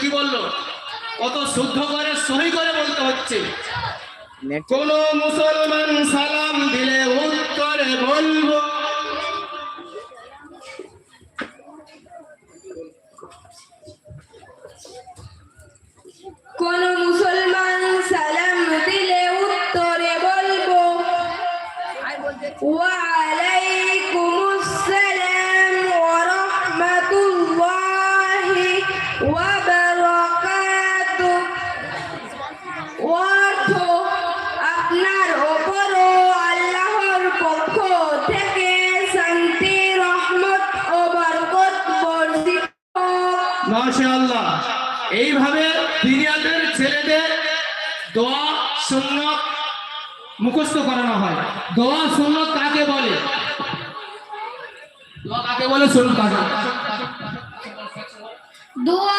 কি বলল? কত শুদ্ধ করে, সহি করে বলতে হচ্ছে। কোন মুসলমান সালাম দিলে উত্তরে বলব। কোন মুসলমান সালাম দিলে উত্তরে বলব। ওয়ালাইকুমুস ছেলেদের দোয়া শূন্য মুখস্থ করানো হয়। দোয়া শূন্য কাকে বলে? দোয়া কাকে বলে? শুনুন কাকে দোয়া।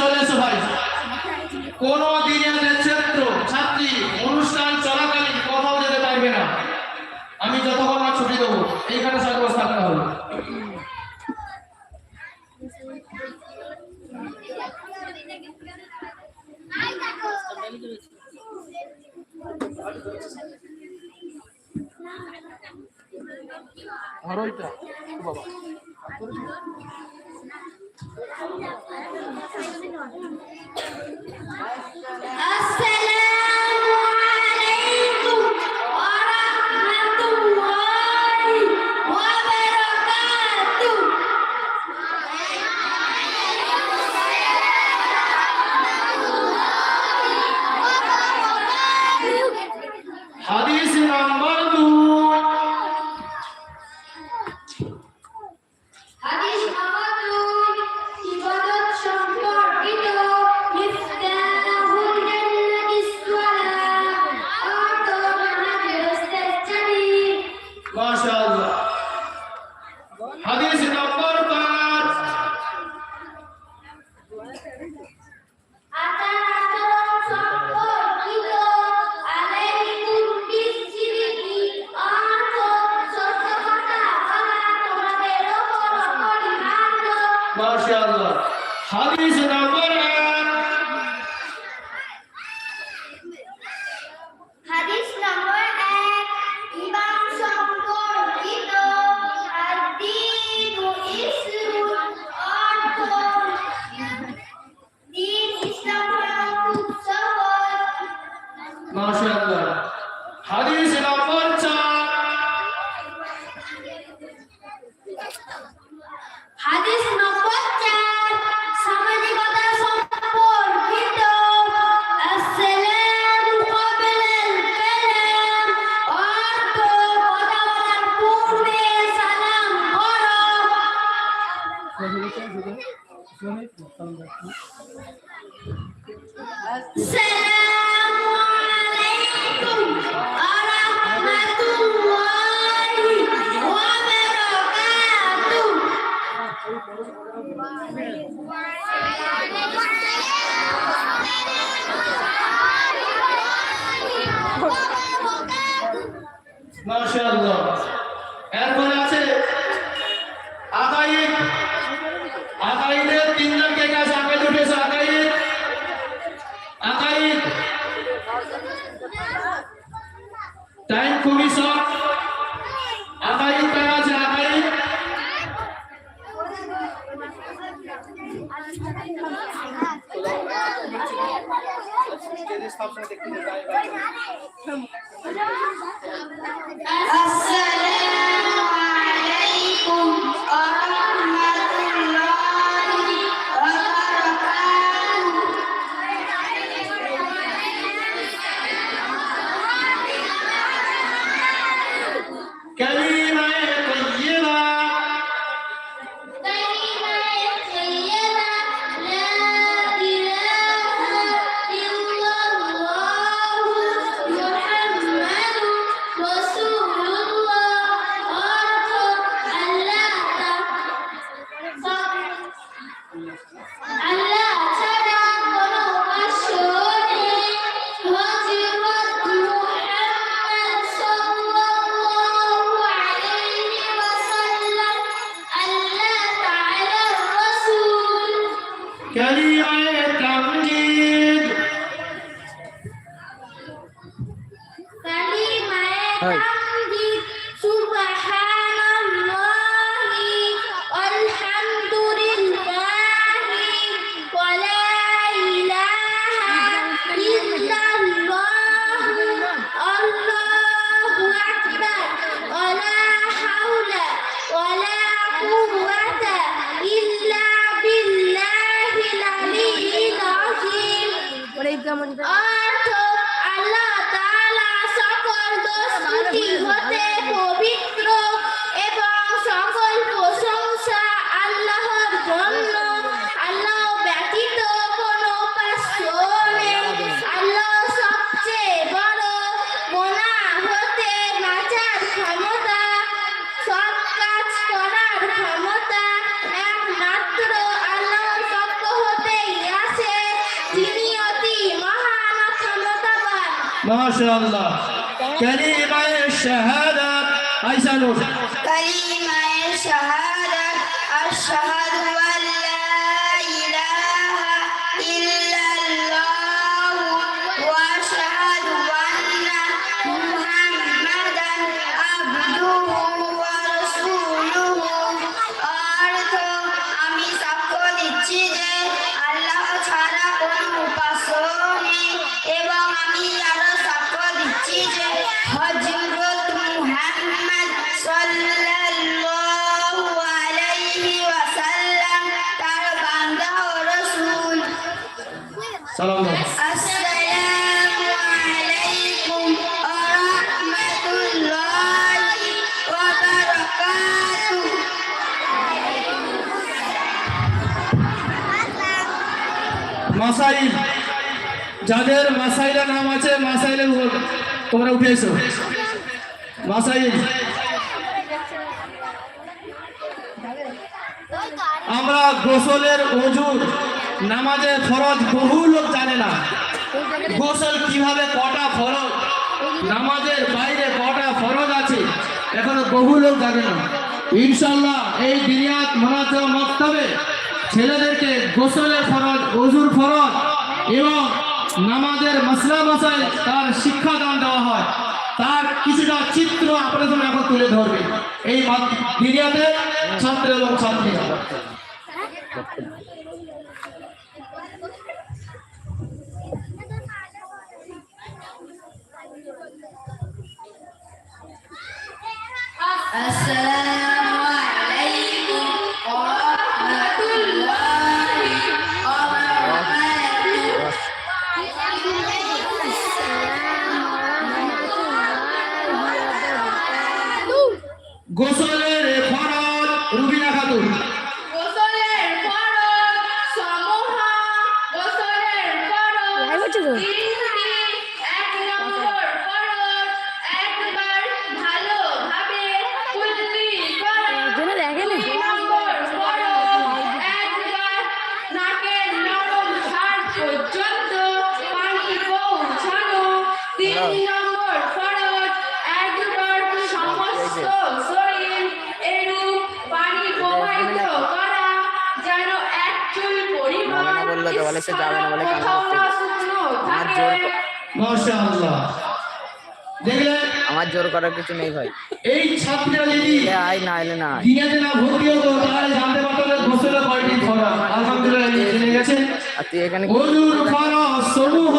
কোন দিনের ছাত্র ছাত্রী, অনুষ্ঠান চলাকালীন কোথাও যেতে পারবে না। আমি যতক্ষণ না ছুটি দেবো, এইখানে সর্বস্থান থাকতে হবে। আসসালামু মাশাআল্লাহ। হাদিস নাম্বার 1 আসসালামু আলাইকুম ওয়া রাহমাতুল্লাহি ওয়া বারাকাতুহু মাশাআল্লাহ এরপরে আছে আকাইদ আকাইদের তিনজন কে কাছে আকাইদ উঠেছে আকাইদ আকাইদ টাইম খুবই শর্ট আকাইদ কারা আছে আকাইদ আসসালামু মাশাআল্লাহ। কালিমায়ে শাহাদাত আয়েশা নূর। কালিমায়ে শাহাদাত আশহাদু মাসাইল। যাদের মাসাইলের নাম আছে, মাসাইলের উপর তোমরা উঠে এসো। মাসাইল। আমরা গোসলের অজুর নামাজের ফরজ বহু লোক জানে না। গোসল কীভাবে কটা ফরজ? নামাজের বাইরে কটা ফরজ আছে? এখনও বহু লোক জানে না। ইনশাল্লাহ এই দিনিয়াত মনাজ মক্তবে ছেলেদেরকে গোসলের ফরজ, অজুর ফরজ এবং নামাজের মশলা মশাই তার শিক্ষাদান দেওয়া হয়। তার কিছুটা চিত্র আপনাদের এখন তুলে ধরবে। এই মিডিয়াতে ছাত্র এবং ছাত্রীরা Assalamu গোসলের বলে যাবে না বলে আমার জোর মাশাআল্লাহ। দেখলেন আমার জোর করার কিছু নেই ভাই। এই ছাত্রীরা যদি এলে না এলে না আয়। দিনেতে না ভর্তি হতো তাহলে জানতে পারতো যে গোসলের কয়টি ফরজ আলহামদুলিল্লাহ এই গেছে। আর তুই এখানে সমূহ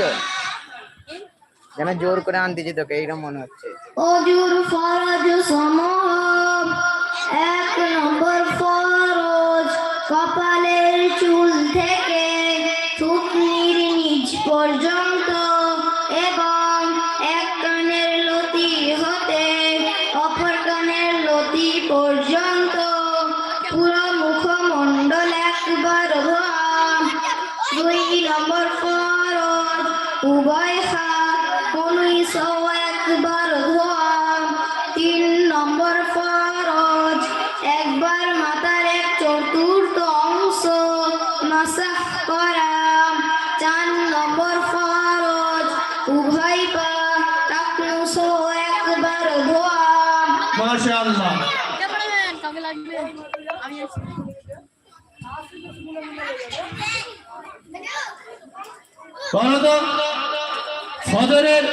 তো? যেন জোর করে আনতেছি তোকে এইরকম মনে হচ্ছে। অজুর ফরজ সমূহ এক নম্বর ফরজ কপালের চুল থেকে থুতনির নিচ পর্যন্ত এবং এক কানের লতি হতে অপর কানের লতি পর্যন্ত পুরো মুখমণ্ডল একবার দুই নম্বর ফরজ, উভয় মাশাআল্লাহ বলো তো ফজরের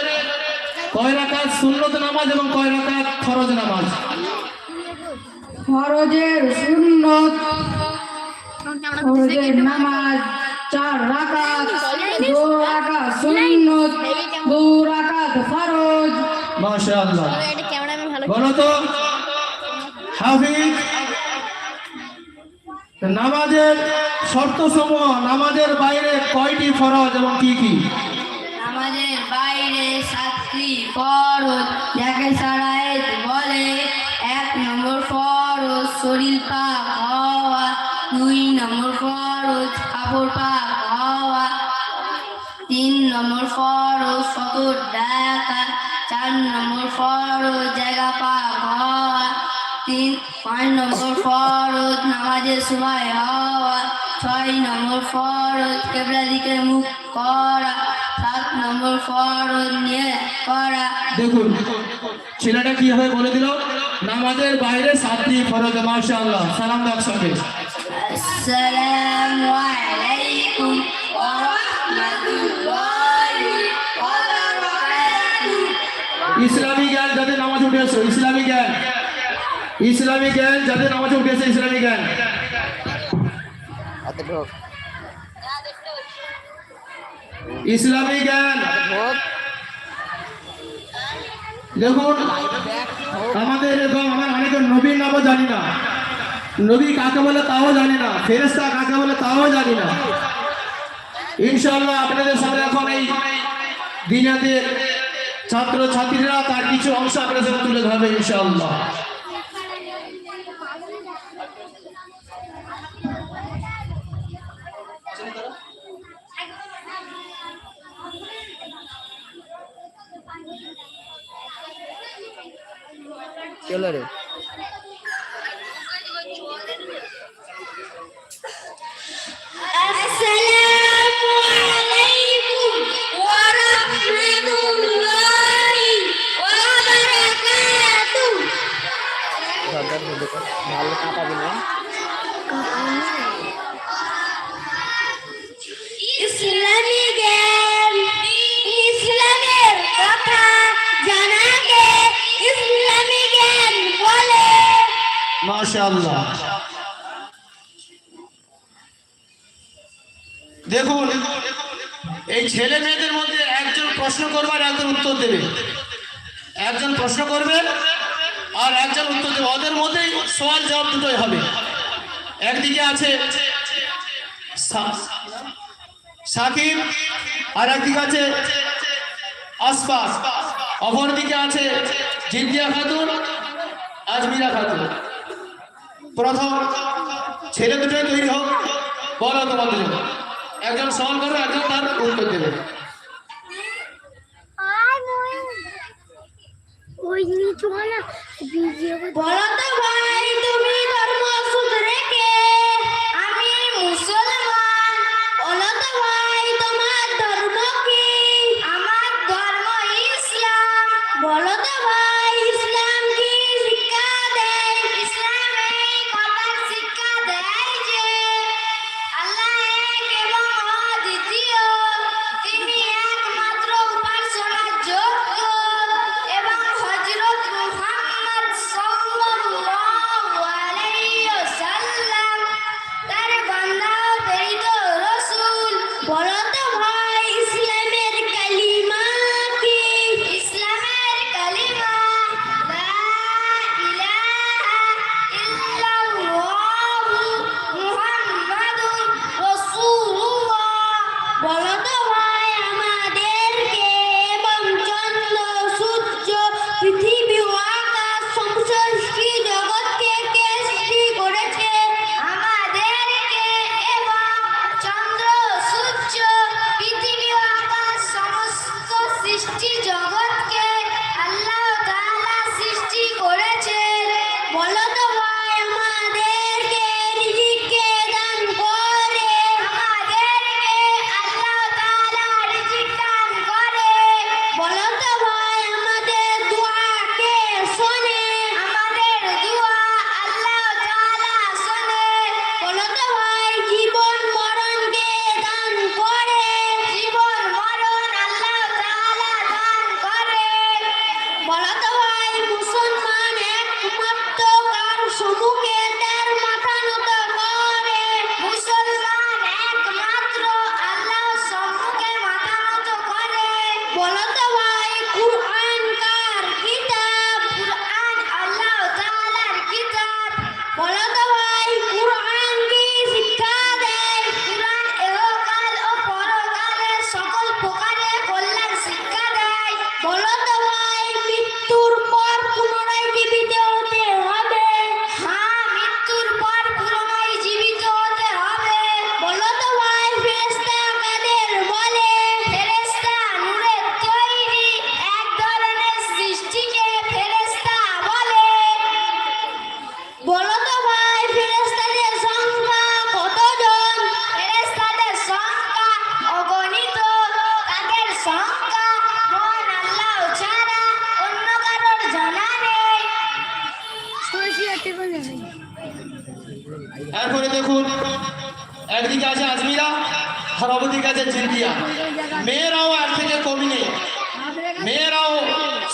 কয় রাকাত সুন্নত নামাজ এবং কয় রাকাত ফরজ নামাজ? ফরজের সুন্নত ফরজের নামাজ চার রাকাত দু রাকাত সুন্নত দু রাকাত ফরজ। মাশাআল্লাহ। বলো তো হাফিজ নামাজের শর্ত সমূহ, নামাজের বাইরে কয়টি ফরজ এবং কি কি? নামাজের বাইরে সাতটি ফরজ। নামাজের সময় হওয়া ছয় নম্বর ফরজ কেবলা দিকে মুখ করা সাত নম্বর ফরজ নিয়ে করা। দেখুন ছেলেটা কীভাবে বলে দিল? নামাজের বাইরে সাতটি ফরজ মাশাআল্লাহ। সালাম দাও সঙ্গে আসসালামু আলাইকুম ওয়া রাহমাতুল্লাহি ওয়া বারাকাতুহু ইসলামী জ্ঞান যাদের নামাজ উঠেছে ইসলামী জ্ঞান। ইসলামী জ্ঞান যাদের নামাজ উঠেছে ইসলামী জ্ঞান। ঢোক ইসলামী জ্ঞান। দেখুন আমাদের আমার অনেকে নবীর নামও জানি না। নবী কাকে বলে তাও জানি না ফেরেস্তা কাকে বলে তাও জানি না। ইনশাআল্লাহ আপনাদের সামনে এখন এই দিনাদের ছাত্র ছাত্রীরা তার কিছু অংশ আপনাদের সামনে তুলে ধরবে ইনশাআল্লাহ। চলো মাশাআল্লাহ। দেখুন, এই ছেলে মেয়েদের মধ্যে একজন প্রশ্ন করবে আর একজন উত্তর দেবে। একজন প্রশ্ন করবে আর একজন উত্তর দেবে। ওদের মধ্যেই সওয়াল জবাব দুটোই হবে। একদিকে আছে সাকিব আর একদিকে আছে আসপাস অপরদিকে আছে জিদ্দিয়া খাতুন আজমিরা খাতুন। প্রথম ছেলে দুটোই তৈরি হোক বলো তোমাদের। একজন সওয়াল করবে একজন তার উত্তর দেবে। ওই নিচু না ভিডিও বলো তো ভাই তুমি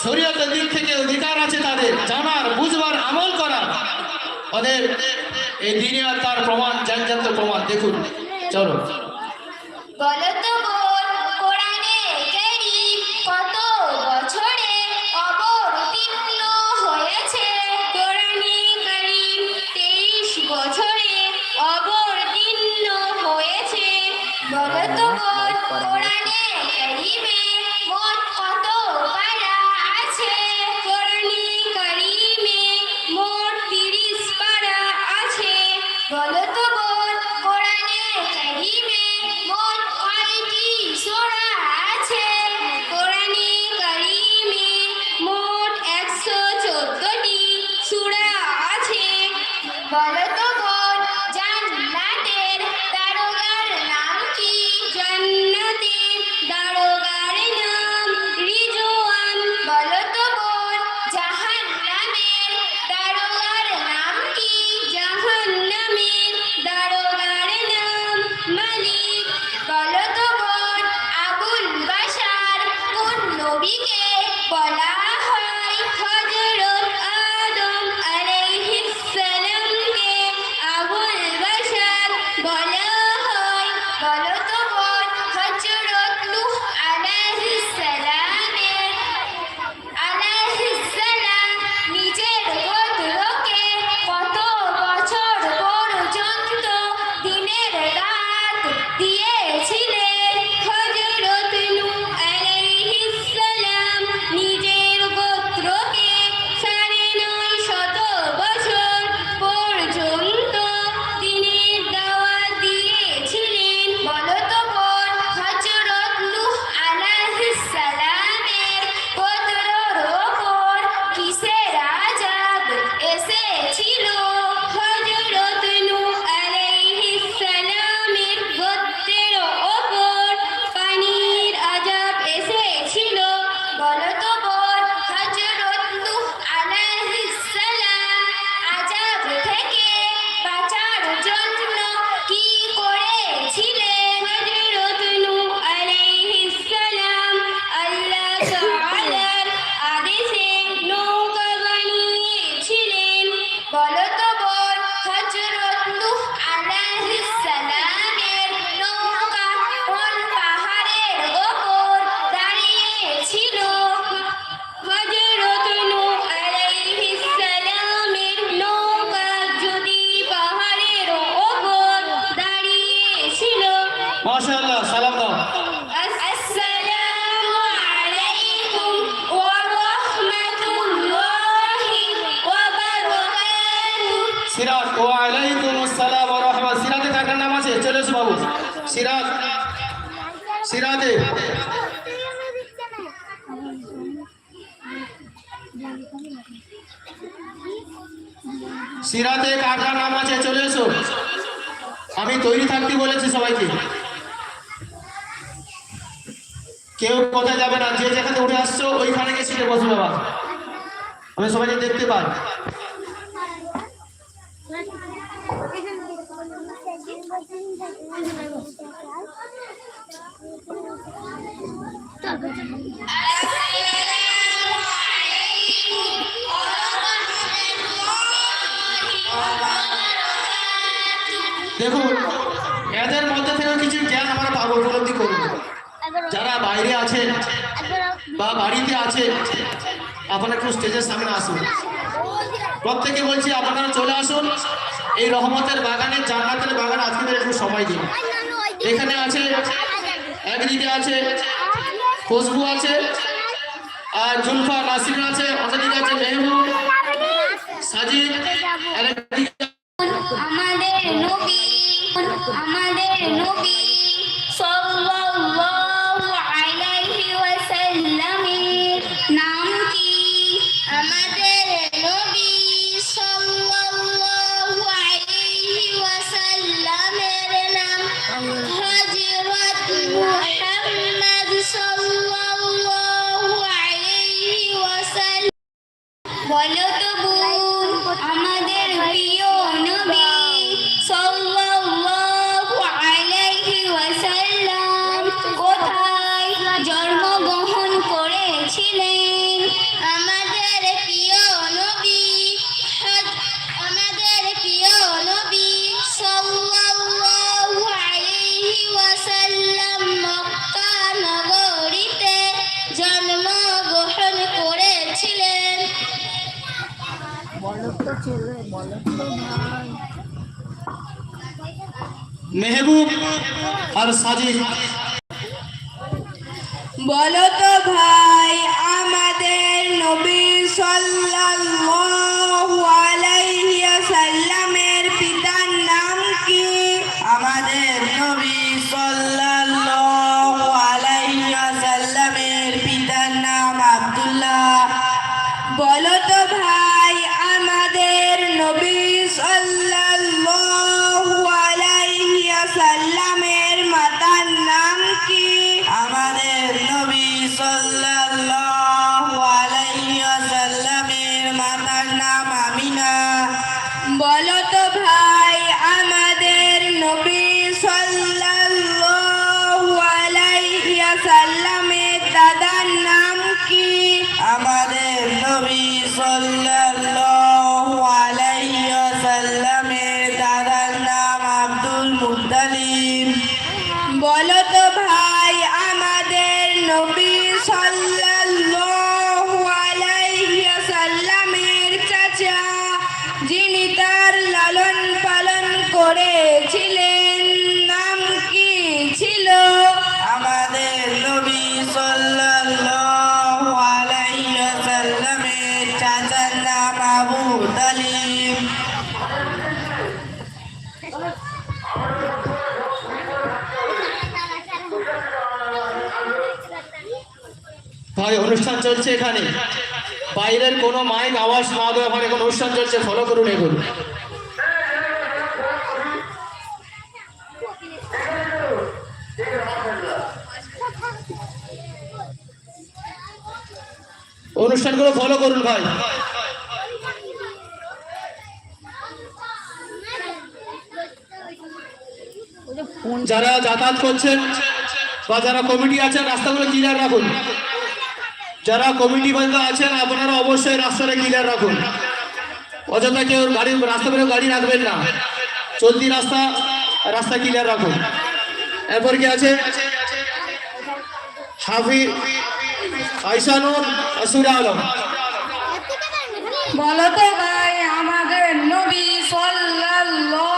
শরীয়তের দিক থেকে অধিকার আছে তাদের, জানার, বুঝবার, আমল করার। ওদের এই দিনে তার প্রমাণ জানজাত প্রমাণ, দেখুন। চলো। বলো তো সিরাতে কাটা নাম আছে? চলে এসো। আমি তৈরি থাকতে বলেছি সবাইকে। কেউ কোথায় যাবে না? যে যেখানে উঠে আসছো, ওইখানে গিয়ে সিটে বাবা। আমি সবাইকে দেখতে পাই। বলছি, আপনারা চলে আসুন। এই রহমতের বাগানে, জান্নাতের বাগান আজকে একটু সময় দিন এখানে আছে একদিকে আছে, খুশবু আছে, আর জুলফা নাসির আছে অন্যদিকে আছে মেহবুব, সাজিদ আমাদের নবী আমাদের নবী। follow মেহবুব আর সাজিদ। বলো তো ভাই আমাদের নবী সাল্লাল্লাহু আলাইহি সাল্লামের পিতার নাম কি? আমাদের নবী সাল্লাল্লাহু আলাইহি সাল্লামের পিতার নাম আব্দুল্লাহ। বলো তো ভাই আমাদের নবী সাল্লাল্লাহু করেছিলেন নাম কি ছিল? আমাদের নবী সাল্লাল্লাহু আলাইহি চাচার নাম আবু তালিব। ভাই অনুষ্ঠান চলছে এখানে। বাইরের কোনো মাইক আওয়াজ না দেওয়া এখন অনুষ্ঠান চলছে। ফলো করুন এগুলো। অনুষ্ঠানগুলো ফলো করুন ভাই। যারা যাতায়াত করছেন বা যারা কমিটি আছেন, রাস্তাগুলো ক্লিয়ার রাখুন। যারা কমিটি বন্ধ আছেন, আপনারা অবশ্যই রাস্তাটা ক্লিয়ার রাখুন। অযথা কেউ গাড়ি, রাস্তা বেরো গাড়ি রাখবেন না। চলতি রাস্তা রাস্তা ক্লিয়ার রাখুন। এরপর কি আছে? হাফি, আইসানুর আসুর আলম বলো ভাই আমাদের নবী সাল্লাল্লাহু